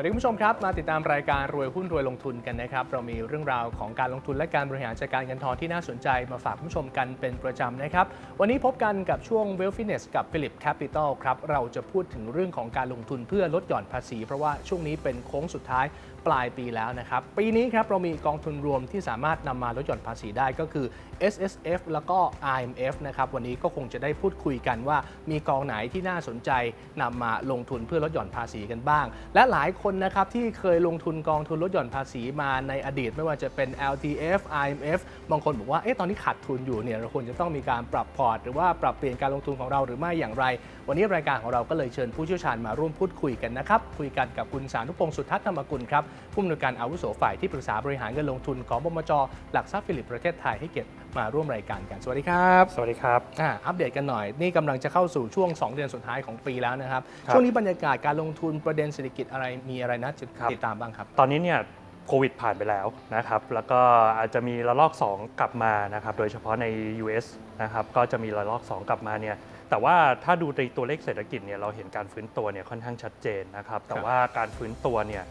วัสดีคุณผู้ชมครับ มาติดตามรายการรวยหุ้นรวยลงทุนกันนะครับ เรามีเรื่องราวของการลงทุนและการบริหารจัดการเงินทองที่น่าสนใจมาฝากคุณผู้ชมกันเป็นประจำนะครับ วันนี้พบกันกับช่วง w e a l t h Fitness กับ Philip Capital ครับ เราจะพูดถึงเรื่องของการลงทุนเพื่อลดหย่อนภาษี เพราะว่าช่วงนี้เป็นโค้งสุดท้ายปลายปีแล้วนะครับ ปีนี้ครับเรามีกองทุนรวมที่สามารถนำมาลดหย่อนภาษีได้ก็คือ S S F แล้วก็ I M F นะครับ วันนี้ก็คงจะได้พูดคุยกันว่า มีกองไหนที่น่าสนใจนำมาลงทุนเพื่อลดหย่อนภาษีกันบ้าง และหลายคนนะครับที่เคยลงทุนกองทุนลดหย่อนภาษีมาในอดีต ไม่ว่าจะเป็น L T F I M F บางคนบอกว่าเอ๊ะตอนนี้ขาดทุนอยู่เนี่ยเราควรจะต้องมีการปรับพอร์ต หรือว่าปรับเปลี่ยนการลงทุนของเราหรือไม่อย่างไร วันนี้รายการของเราก็เลยเชิญผู้เชี่ยวชาญมาร่วมพูดคุยกันนะครับคุยกันกับคุณสานุพงศ์สุทัศน์ธรรมกุลครับผู้อำนวยการอาวุโสฝ่ายที่ปรึกษาบริหารเงินลงทุนของบมจหลักทรัพย์ฟิลิปประเทศไทยให้เกียรติมาร่วมรายการกันสวัสดีครับสวัสดีครับอ่าอัปเดตกันหน่อย นี่กำลังจะเข้าสู่ช่วง 2 เดือนสุดท้ายของปีแล้วนะครับครับช่วงนี้บรรยากาศการลงทุนประเด็นเศรษฐกิจอะไรมีอะไรน่าจะครับติดตามบ้างครับ ตอนนี้เนี่ยโควิดผ่านไปแล้วนะครับแล้วก็อาจจะมีระลอก 2 กลับมานะครับโดยเฉพาะใน US นะครับก็จะมีระลอก 2 กลับมาเนี่ยแต่ว่าถ้าดูในตัวเลขเศรษฐกิจเนี่ยเราเห็นการฟื้นตัวเนี่ยค่อนข้างชัดเจนนะครับแต่ว่าการฟื้นตัวเนี่ย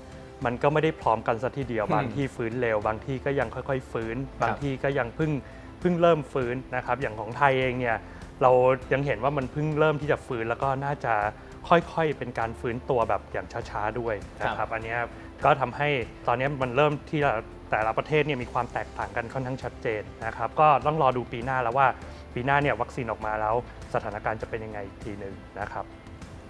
มันก็ไม่ได้พร้อมกันสัทีเดียวอืมบางที่ฟื้นเร็ว บางที่ก็ยังค่อยๆ ฟื้น บางที่ก็ยังเพิ่งเพิ่งเริ่มฟื้นนะครับ อย่างของไทยเองเนี่ยเรายังเห็นว่ามันเพิ่งเริ่มที่จะฟื้นแล้วก็น่าจะค่อยๆ เป็นการฟื้นตัวแบบอย่างช้าๆด้วยนะครับ อันเนี้ยก็ทำให้ตอนนี้มันเริ่มที่จะแต่ละประเทศเนี่ยมีความแตกต่างกันค่อนข้างชัดเจนนะครับ ก็ต้องรอดูปีหน้าแล้วว่าปีหน้าเนี่ยวัคซีนออกมาแล้วสถานการณ์จะเป็นยังไงอีกทีหนึ่งนะครับ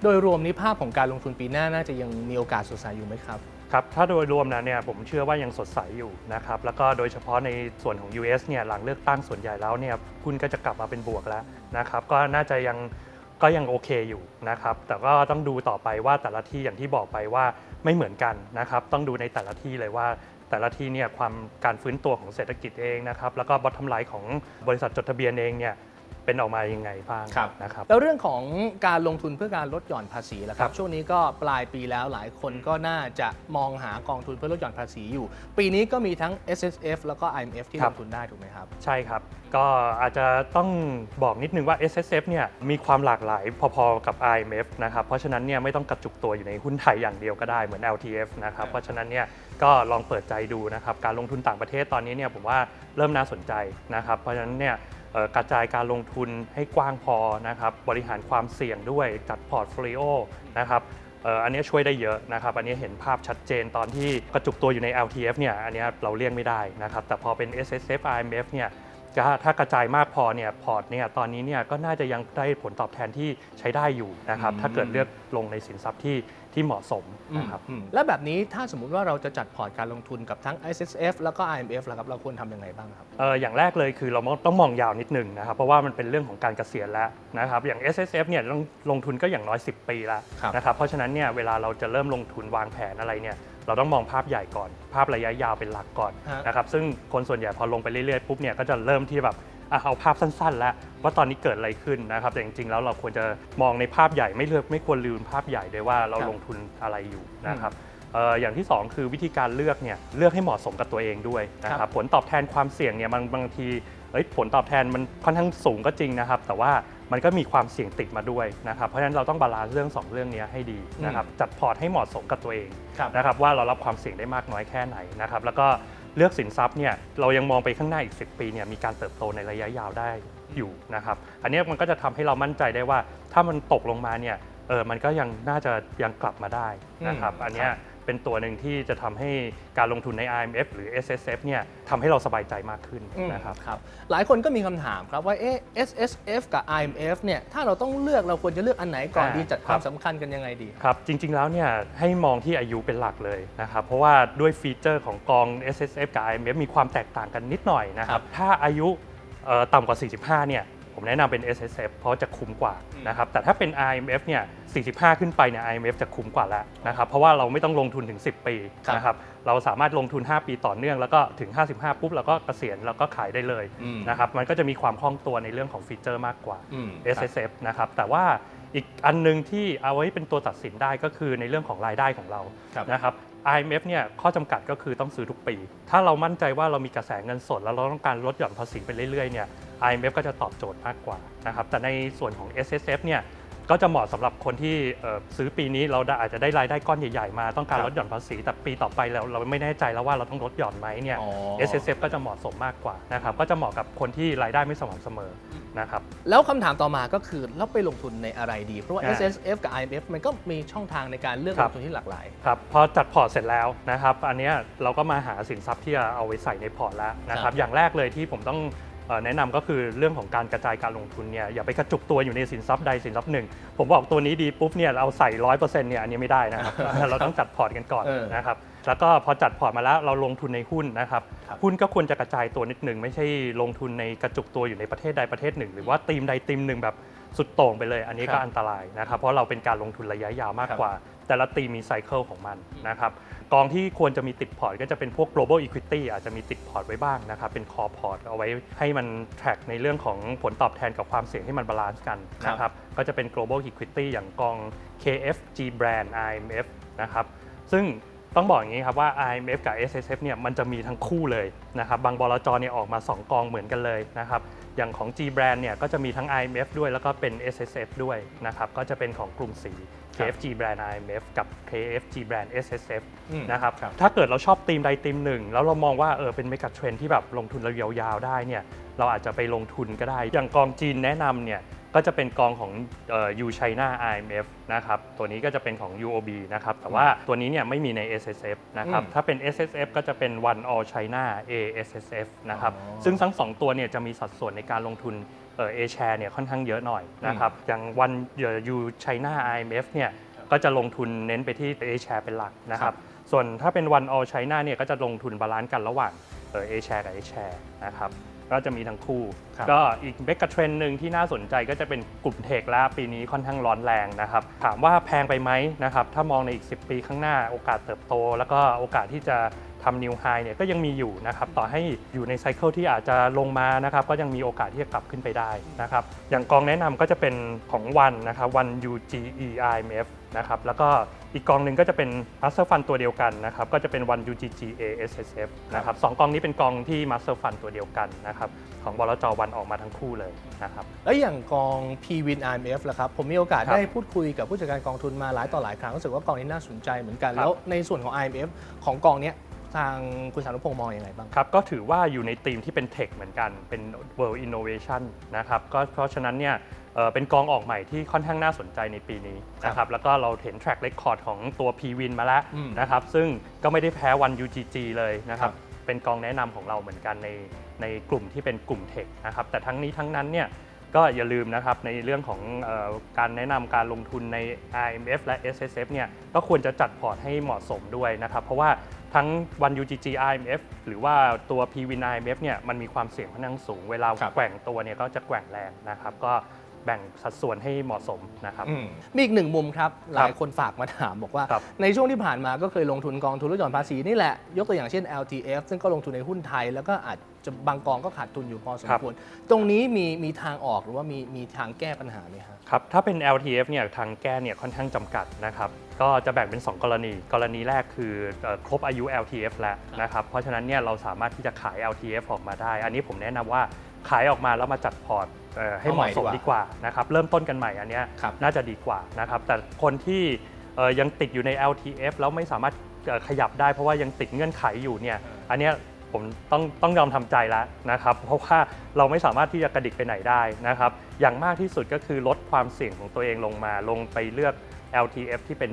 โดยรวมนี้ภาพของการลงทุนปีหน้าน่าจะยังมีโอกาสสดใสอยู่ไหมครับ ครับถ้าโดยรวมนะเนี่ยผมเชื่อว่ายังสดใสอยู่นะครับแล้วก็โดยเฉพาะในส่วนของ US เนี่ยหลังเลือกตั้งส่วนใหญ่แล้วเนี่ยหุ้นก็จะกลับมาเป็นบวกแล้วนะครับก็น่าจะยังก็ยังโอเคอยู่นะครับแต่ก็ต้องดูต่อไปว่าแต่ละที่อย่างที่บอกไปว่าไม่เหมือนกันนะครับต้องดูในแต่ละที่เลยว่าแต่ละที่เนี่ยความการฟื้นตัวของเศรษฐกิจเองนะครับแล้วก็บอททอมไลน์ของบริษัทจดทะเบียนเองเนี่ย เป็นออกมายังไงบ้างครับ นะครับ แล้วเรื่องของการลงทุนเพื่อการลดหย่อนภาษีล่ะคครัรับ บช่วงนี้ก็ปลายปีแล้วหลายคนก็น่าจะมองหากองทุนเพื่อลดหย่อนภาษีอยู่ ปีนี้ก็มีทั้ง S S F แล้วก็ I M F ที่ครัลบ งทุนได้ถูกไหมครับ ใช่ครับ ก็อาจจะต้องบอกนิดนึงว่า S S F เนี่ยมีความหลากหลายพอๆกับ I M F นะครับ เพราะฉะนั้นเนี่ยไม่ต้องกระจุกตัวอยู่ในหุ้นไทยอย่างเดียวก็ได้เหมือน L T F นะครับ เพราะฉะนั้นเนี่ยก็ลองเปิดใจดูนะครับ การลงทุนต่างประเทศตอนนี้เนี่ยผมว่าเริ่มน่าสนใจนะครับ เพราะฉะนั้นเนี่ยเอ่อ กระจายการลงทุนให้กว้างพอนะครับบริหารความเสี่ยงด้วยจัดพอร์ตโฟลิโอนะครับเอ่ออันนี้ช่วยได้เยอะนะครับ อันนี้เห็นภาพชัดเจนตอนที่กระจุกตัวอยู่ใน LTF เนี่ยอันนี้เราเลี่ยงไม่ได้นะครับ แต่พอเป็น SSF IMF เนี่ยก็ถ้ากระจายมากพอเนี่ยพอร์ตเนี่ยตอนนี้เนี่ยก็น่าจะยังได้ผลตอบแทนที่ใช้ได้อยู่นะครับอืมถ้าเกิดเลือกลงในสินทรัพย์ที่ ที่เหมาะสมนะครับอืมและแบบนี้ถ้าสมมุติว่าเราจะจัดพอร์ตการลงทุนกับทั้ง S S F แล้วก็ I M F ล่ะครับเราควรทำยังไงบ้างครับเอออย่างแรกเลยคือเราต้องมองยาวนิดหนึงนะครับเพราะว่ามันเป็นเรื่องของการเกษียณแล้วนะครับอย่าง S S F เนี่ยต้องลงทุนก็อย่างน้อย 10 ปีแล้วครับนะครับเพราะฉะนั้นเนี่ยเวลาเราจะเริ่มลงทุนวางแผนอะไรเนี่ยเราต้องมองภาพใหญ่ก่อน ภาพระยะยาวเป็นหลักก่อนฮะนะครับซึ่งคนส่วนใหญ่พอลงไปเรื่อยๆปุ๊บเนี่ยก็จะเริ่มที่แบบอะ เอาภาพสั้นๆ แล้วว่าตอนนี้เกิดอะไรขึ้นนะครับ แต่จริงๆ แล้วเราควรจะมองในภาพใหญ่ไม่เลือกไม่ควรลืมภาพใหญ่ด้วยว่าเราครับลงทุนอะไรอยู่นะครับเอ่ออย่างที่ 2 คือวิธีการเลือกเนี่ยเลือกให้เหมาะสมกับตัวเองด้วยนะคครัรับบผลตอบแทนความเสี่ยงเนี่ยบางบางทีเอ้ยผลตอบแทนมันค่อนข้างสูงก็จริงนะครับ แต่ว่ามันก็มีความเสี่ยงติดมาด้วยนะครับเพราะฉะนั้นเราต้องบาลานซ์เรื่อง 2 เรื่องนี้ให้ดีนะครับจัดพอร์ตให้เหมาะสมกับตัวเองครับนะครับว่าเรารับความเสี่ยงได้มากน้อยแค่ไหนนะครับแล้วก็ เลือกสินทรัพย์เนี่ยเรายังมองไปข้างหน้าอีก 10 ปีเนี่ยมีการเติบโตในระยะยาวได้อยู่นะครับอันนี้มันก็จะทำให้เรามั่นใจได้ว่า ถ้ามันตกลงมาเนี่ยเออมันก็ยังน่าจะยังกลับมาได้นะครับอันเนี้ย เป็นตัวหนึ่งที่จะทำให้การลงทุนใน IMF หรือ SSF เนี่ยทำให้เราสบายใจมากขึ้นอืมนะครับครับหลายคนก็มีคำถามครับว่าเอ๊ะ S S F กับ I M F เนี่ยถ้าเราต้องเลือกเราควรจะเลือกอันไหนก่อนอ่าดีจัดคครัวาบมสำคัญกันยังไงดีครับจริง ๆแล้วเนี่ยให้มองที่อายุเป็นหลักเลยนะครับเพราะว่าด้วยฟีเจอร์ของกอง SSF กับ IMF มีความแตกต่างกันนิดหน่อยนะคครัรับบถ้าอายุเอ่อต่ำกว่า 45 เนี่ย ผมแนะนำเป็น SSF เพราะจะคุ้มกว่านะครับ แต่ถ้าเป็น IMF เนี่ย 45 ขึ้นไปเนี่ย IMF จะคุ้มกว่าแล้วนะครับ เพราะว่าเราไม่ต้องลงทุนถึง 10 ปีครับนะครับ เราสามารถลงทุน 5 ปีต่อเนื่อง แล้วก็ถึง 55 ปุ๊บเราก็เกษียณแล้วก็ขายได้เลยอืมนะครับ มันก็จะมีความคล่องตัวในเรื่องของฟีเจอร์มากกว่าอืม S S F นะครับ แต่ว่าอีกอันหนึงที่เอาไว้เป็นตัวตัดสินได้ก็คือในเรื่องของรายได้ของเราครับนะครับ IMF เนี่ยข้อจำกัดก็คือต้องซื้อทุกปี ถ้าเรามั่นใจว่าเรามีกระแสเงินสด แล้วเราต้องการลดหย่อนภาษีไปเรื่อยๆเนี่ย IMF ก็จะตอบโจทย์มากกว่านะครับแต่ในส่วนของ S S F เนี่ยก็จะเหมาะสำหรับคนที่เอ่อซื้อปีนี้เราได้อาจจะได้รายได้ก้อนใหญ่ๆมาต้องการครับลดหย่อนภาษี แต่ปีต่อไปเราเราไม่แน่ใจแล้วว่าเราต้องลดหย่อนไหมเนี่ยอ๋อ S S F ก็จะเหมาะสมมากกว่านะครับก็จะเหมาะกับคนที่รายได้ไม่สม่ำเสมอนะครับแล้วคำถามต่อมาก็คือแล้วไปลงทุนในอะไรดี เพราะว่าอ่า S S F กับ I M F มันก็มีช่องทางในการเลือกครัลบงทุนที่หลากหลายครับพอจัดพอร์ตเสร็จแล้วนะครับอันเนี้ยเราก็มาหาสินทรัพย์ที่จะเอาไว้ใส่ในพอร์ตแล้วนะคครัรับบอย่างแรกเลยที่ผมต้องเอ่อ แนะนำก็คือเรื่องของการกระจายการลงทุนเนี่ยอย่าไปกระจุกตัวอยู่ในสินทรัพย์ใดสินทรัพย์หนึ่ง ผมบอกตัวนี้ดีปุ๊บเนี่ยเราใส่ร้อยเปอร์เซ็นต์เนี่ยอันนี้ไม่ได้นะครับ เราต้องจัดพอร์ตกันก่อนเออนะครับแล้วก็พอจัดพอร์ตมาแล้วเราลงทุนในหุ้นนะครับครับ หุ้นก็ควรจะกระจายตัวนิดหนึ่งไม่ใช่ลงทุนในกระจุกตัวอยู่ในประเทศใดประเทศหนึ่ง หรือว่าทีมใดทีมหนึ่งแบบสุดโต่งไปเลย อันนี้ครัก็บอันตรายนะครับเพราะเราเป็นการลงทุนระยะยาวมากครับกว่า แต่ละตีมมีไซเคิลของมันนะครับ กองที่ควรจะมีติดพอร์ตก็จะเป็นพวก global equity อาจจะมีติดพอร์ตไว้บ้างนะครับ เป็น core port เอาไว้ให้มัน track ในเรื่องของผลตอบแทนกับความเสี่ยงให้มันบาลานซ์กันนะครับ ก็จะเป็น global equity อย่างกอง KFG brand IMF นะครับ ซึ่ง ต้องบอกอย่างนี้ครับว่า IMF กับ SSF เนี่ยมันจะมีทั้งคู่เลยนะครับบางบลจเนี่ยออกมา 2 กองเหมือนกันเลยนะครับอย่างของ G brand เนี่ยก็จะมีทั้ง IMF ด้วยแล้วก็เป็น SSF ด้วยนะครับก็จะเป็นของกลุ่มสี KFG brand IMF กับ KFG brand SSF อืมนะครับครับถ้าเกิดเราชอบธีมใดธีมหนึ่ง แล้วเรามองว่าเออเป็นเมกะเทรนที่แบบลงทุนระยะยาวๆได้เนี่ย เราอาจจะไปลงทุนก็ได้ อย่างกองจีนแนะนำเนี่ยก็จะเป็นกองของเอ่อ U China IMF นะครับตัวนี้ก็จะเป็นของ UOB นะครับแต่ว่าตัวนี้เนี่ยไม่มีใน SSF นะครับอืมถ้าเป็น SSF ก็จะเป็น One All China ASSF นะครับอ๋อซึ่งทั้งสองตัวเนี่ยจะมีสัดส่วนในการลงทุนเออ A share เนี่ยค่อนข้างเยอะหน่อยนะครับอย่าง One U China IMF เนี่ยก็จะลงทุนเน้นไปที่ A share เป็นหลักนะคครัรับบส่วนถ้าเป็น One All China เนี่ยก็จะลงทุนบาลานซ์กันระหว่างเออ A share กับ A share นะครับ ก็จะมีทั้งคู่ครับก็อีกเบกะเทรนหนึ่งที่น่าสนใจก็จะเป็นกลุ่มเทคแล้วปีนี้ค่อนข้างร้อนแรงนะครับ ถามว่าแพงไปไหมนะครับ ถ้ามองในอีก 10 ปีข้างหน้าโอกาสเติบโต แล้วก็โอกาสที่จะทำนิวไฮเนี่ยก็ยังมีอยู่นะครับ ต่อให้อยู่ในไซเคิลที่อาจจะลงมานะครับ ก็ยังมีโอกาสที่จะกลับขึ้นไปได้นะครับ อย่างกองแนะนำก็จะเป็นของวันนะครับวัน UGEIMF นะครับ แล้วก็ อีกกองหนึ่งก็จะเป็น Master Fund ตัวเดียวกันนะครับก็จะเป็น One UGG ASSF นะครับสองกองนี้เป็นกองที่ Master Fund ตัวเดียวกันนะครับของบลจวันออกมาทั้งคู่เลยนะครับแล้วอย่างกอง p w i n IMF ล่ะครับผมมีโอกาสครับได้พูดคุยกับผู้จัดการกองทุนมาหลายต่อหลายครั้งรู้สึกว่ากองนี้น่าสนใจเหมือนกันครับแล้วในส่วนของ IMF ของกองเนี้ย ทางคุณสารุพงษ์มองอยังไงบ้าง ครับก็ถือว่าอยู่ในธีมที่เป็นเทคเหมือนกันเป็น World Innovation นะครับก็เพราะฉะนั้นเนี่ยเอ่อเป็นกองออกใหม่ที่ค่อนข้างน่าสนใจในปีนี้นะครับแล้วก็เราเห็น track record ของตัว P-Win มาแล้วอืมนะครับซึ่งก็ไม่ได้แพ้วัน UGG เลยนะครับครับเป็นกองแนะนำของเราเหมือนกันในในกลุ่มที่เป็นกลุ่มเทคนะครับแต่ทั้งนี้ทั้งนั้นเนี่ยก็อย่าลืมนะครับในเรื่องของเออการแนะนำการลงทุนใน IMF และ SSF เนี่ยก็ควรจะจัดพอร์ตให้เหมาะสมด้วยนะครับเพราะว่า ทั้งวัน UGG IMF หรือว่าตัว PWIN IMF เนี่ยมันมีความเสี่ยงค่อนข้างสูง เวลาครับ แกว่งตัวเนี่ยก็จะแกว่งแรงนะครับ ก็แบ่งสัดส่วนให้เหมาะสมนะครับ อืม มีอีกหนึ่งมุมครับ หลายคนฝากมาถามบอกว่า ครับในช่วงที่ผ่านมาก็เคยลงทุนกองทุนลดหย่อนภาษีนี่แหละ ยกตัวอย่างเช่น LTF ซึ่งก็ลงทุนในหุ้นไทย แล้วก็อาจจะบางกองก็ขาดทุนอยู่พอสมควร ตรงนี้มีมีทางออกหรือว่ามีมีทางแก้ปัญหาไหมครับครับ ถ้าเป็น LTF เนี่ยทางแก้เนี่ยค่อนข้างจำกัดนะครับ ก็จะแบ่งเป็น 2 กรณี กรณีแรกคือเอ่อครบอายุ LTF แล้วนะครับ เพราะฉะนั้นเนี่ยเราสามารถที่จะขาย LTF ออกมาได้ อันนี้ผมแนะนำว่าขายออกมาแล้วมาจัดพอร์ตเอ่อให้เหมาะสมเอาใหม่ดีดีกกว่าว่านะครับ เริ่มต้นกันใหม่อันเนี้ยครับน่าจะดีกว่านะครับ แต่คนที่เอ่อยังติดอยู่ใน LTF แล้วไม่สามารถเอ่อขยับได้เพราะว่ายังติดเงื่อนไขอยู่เนี่ย อันเนี้ยผมต้องต้องยอมทำใจแล้วนะครับ เพราะว่าเราไม่สามารถที่จะกระดิกไปไหนได้นะครับ อย่างมากที่สุดก็คือลดความเสี่ยงของตัวเองลงมา ลงไปเลือก LTF ที่เป็น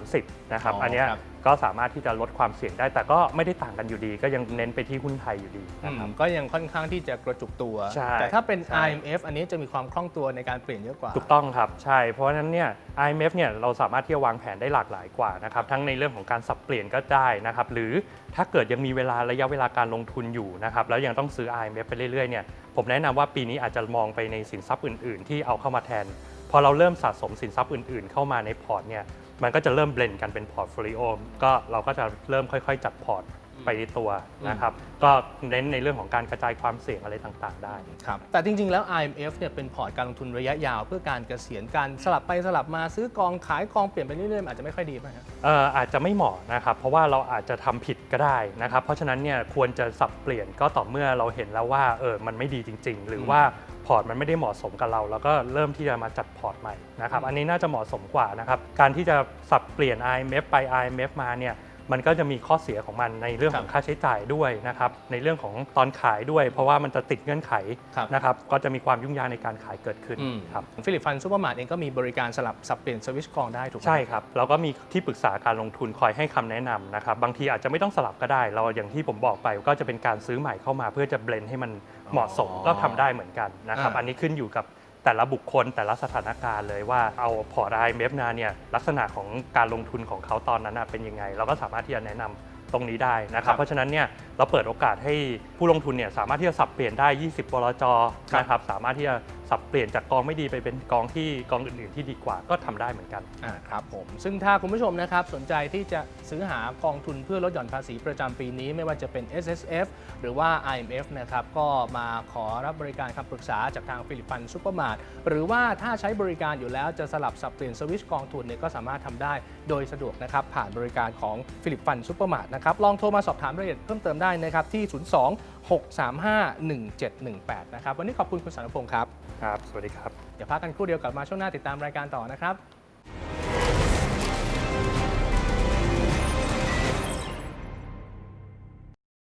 70-30 นะครับ อ๋ออัอันเนี้ยครับ ก็สามารถที่จะลดความเสี่ยงได้ แต่ก็ไม่ได้ต่างกันอยู่ดี ก็ยังเน้นไปที่หุ้นไทยอยู่ดีอืนะครับมก็ยังค่อนข้างที่จะกระจุกตัว ใช่แต่ถ้าเป็น ใช่ IMF อันนี้จะมีความคล่องตัวในการเปลี่ยนเยอะกว่า ถูกต้องครับ ใช่ เพราะฉะนั้นเนี่ย IMF เนี่ยเราสามารถที่จะวางแผนได้หลากหลายกว่านะครับ ทั้งในเรื่องของการสับเปลี่ยนก็ได้นะครับ หรือถ้าเกิดยังมีเวลาระยะเวลาการลงทุนอยู่นะครับ แล้วยังต้องซื้อ IMF ไปเรื่อยๆเนี่ย ผมแนะนำว่าปีนี้อาจจะมองไปในสินทรัพย์อื่น ๆ ที่เอาเข้ามาแทนพ อเราเริ่มสะสมสินทรัพย์อื่นๆ เข้ามาในพอร์ตเนี่ยมันก็จะเริ่มเบลนด์กันเป็นพอร์ตโฟลิโอก็เราก็จะเริ่มค่อยๆ จัดพอร์ตไปในตัวนะครับ ก็เน้นในเรื่องของการกระจายความเสี่ยงอะไรต่างๆ ได้ครับแต่จริงๆ แล้ว IMF เนี่ยเป็นพอร์ตการลงทุนระยะยาว เพื่อการเกษียณการสลับไปสลับมาซื้อกองขายกองเปลี่ยนไปเรื่อยๆมันอาจจะไม่ค่อยดีป่ะครับเอ่ออาจจะไม่เหมาะนะครับ เพราะว่าเราอาจจะทำผิดก็ได้นะครับ เพราะฉะนั้นเนี่ยควรจะสับเปลี่ยนก็ต่อเมื่อเราเห็นแล้วว่าเออมันไม่ดีจริง ๆ หรือว่า พอร์ตมันไม่ได้เหมาะสมกับเรา แล้วก็เริ่มที่จะมาจัดพอร์ตใหม่นะครับอืมอันนี้น่าจะเหมาะสมกว่านะครับการที่จะสับเปลี่ยน IMF ไป IMF มาเนี่ย มันก็จะมีข้อเสียของมันในเรื่องของค่าใช้จ่ายด้วยนะครับในเรื่องของตอนขายด้วย เพราะว่ามันจะติดเงื่อนไขครับนะครับก็จะมีความยุ่งยากในการขายเกิดขึ้นอืม ครับฟิลิปฟันซูเปอร์มาร์ทเองก็มีบริการสลับสับเปลี่ยนสวิตช์กองได้ถูกไหม ใช่ครับเราก็มีที่ปรึกษาการลงทุนคอยให้คำแนะนำนะครับบางทีอาจจะไม่ต้องสลับก็ได้ เราอย่างที่ผมบอกไปก็จะเป็นการซื้อใหม่เข้ามา เพื่อจะเบลนให้มันเหมาะสมอ๋อก็ทำได้เหมือนกันนะครับอ่า อันนี้ขึ้นอยู่กับ แต่ละบุคคลแต่ละสถานการณ์เลยว่าเอาพอร์ต IMF นาเนี่ยลักษณะของการลงทุนของเขาตอนนั้นนะเป็นยังไง เราก็สามารถที่จะแนะนำตรงนี้ได้นะครับ เพราะฉะนั้นเนี่ยเราเปิดโอกาสให้ผู้ลงทุนเนี่ยสามารถที่จะสับเปลี่ยนได้ 20บลจครับนะครับสามารถที่จะ สับเปลี่ยนจากกองไม่ดีไปเป็นกองที่กองอื่น ๆ ที่ดีกว่าก็ทำได้เหมือนกัน อ่าครับผม ซึ่งถ้าคุณผู้ชมนะครับสนใจที่จะซื้อหากองทุนเพื่อลดหย่อนภาษีประจำปีนี้ ไม่ว่าจะเป็น S S F หรือว่า I M F นะครับก็มาขอรับบริการคำปรึกษาจากทางฟิลิปปันซูเปอร์มาร์ทหรือว่าถ้าใช้บริการอยู่แล้วจะสลับสับเปลี่ยนสวิชกองทุนเนี่ยก็สามารถทำได้โดยสะดวกนะครับผ่านบริการของฟิลิปปันซูเปอร์มาร์ทนะครับลองโทรมาสอบถามรายละเอียดเพิ่มเติมได้นะครับที่ 02 635 1718 นะครับวันนี้ขอบคุณคุณสารพงศ์ครับครับ สวัสดีครับ เดี๋ยวพักกันครู่เดียวกลับมาช่วงหน้าติดตามรายการต่อนะครับ